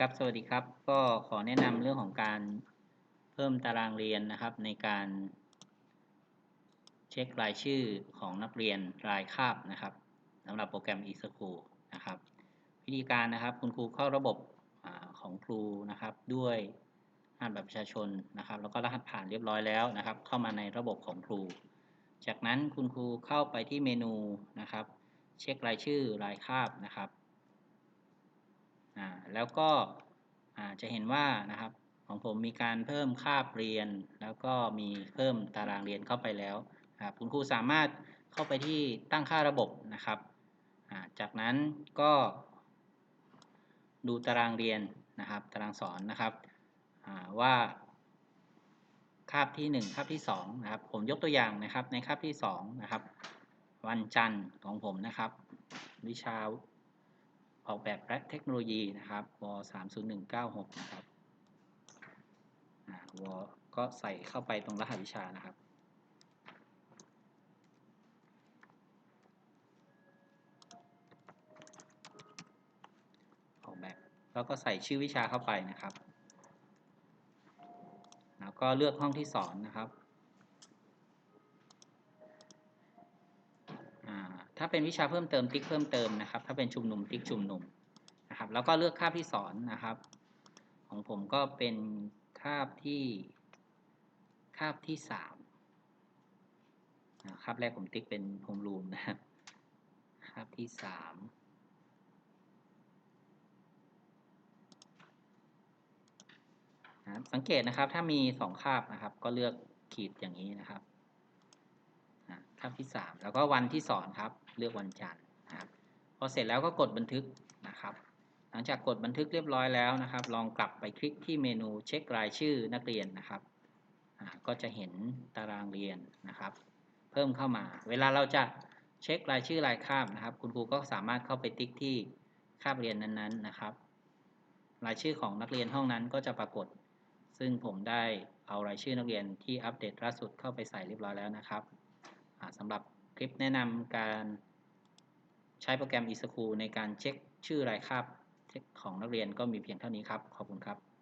ครับสวัสดีครับ ก็ขอแนะนำเรื่องของการเพิ่มตารางเรียนนะครับ ในการเช็ครายชื่อของนักเรียนรายคาบนะครับสำหรับโปรแกรม eSchool นะครับ วิธีการนะครับคุณครูเข้าระบบอของครูนะครับ ด้วยรหัสบัตรประชาชนนะครับ แล้วก็รหัสผ่านเรียบร้อยแล้วนะครับ เข้ามาในระบบของครู จากนั้นคุณครูเข้าไปที่เมนูนะครับ เช็ครายชื่อรายคาบนะครับ อ่าแล้วก็อ่าจะเห็นว่านะครับของผมมีการเพิ่มคาบเรียน แล้วก็มีเพิ่มตารางเรียนเข้าไปแล้วครับคุณครูสามารถเข้าไปที่ตั้งค่าระบบนะครับ จากนั้นก็ดูตารางเรียนนะครับ ตารางสอนนะครับว่าคาบที่ 1 คาบที่2นะครับ ผมยกตัวอย่างนะครับในคาบที่2นะครับ วันจันทร์ของผมนะครับ วิชา ออกแบบและเทคโนโลยีนะครับว30196 นะครับวก็ใส่เข้าไปตรงรหัสวิชานะครับ ออกแบบ แล้วก็ใส่ชื่อวิชาเข้าไปนะครับ แล้วก็เลือกห้องที่สอนนะครับ ถ้าเป็นวิชาเพิ่มเติมติ๊กเพิ่มเติมนะครับ ถ้าเป็นชุมนุมติ๊กชุมนุมนะครับ แล้วก็เลือกคาบที่สอนนะครับ ของผมก็เป็นคาบที่คาบที่สามคาบแรกผมติ๊กเป็นโฮมรูมนะครับคาบที่สามสังเกตนะครับถ้ามีสองคาบนะครับ ก็เลือกขีดอย่างนี้นะครับ คาบที่สามแล้วก็วันที่สอนครับ เลือกวันจันทร์นะครับ พอเสร็จแล้วก็กดบันทึกนะครับ หลังจากกดบันทึกเรียบร้อยแล้วนะครับ ลองกลับไปคลิกที่เมนูเช็ครายชื่อนักเรียนนะครับก็จะเห็นตารางเรียนนะครับ เพิ่มเข้ามา เวลาเราจะเช็ครายชื่อรายคาบนะครับ คุณครูก็สามารถเข้าไปติ๊กที่คาบเรียนนั้นๆนะครับ รายชื่อของนักเรียนห้องนั้นก็จะปรากฏ ซึ่งผมได้เอารายชื่อนักเรียนที่อัปเดตล่าสุดเข้าไปใส่เรียบร้อยแล้วนะครับ สำหรับคลิปแนะนำการใช้โปรแกรม eSchool ในการเช็คชื่อรายคาบของนักเรียนก็มีเพียงเท่านี้ครับ ขอบคุณครับ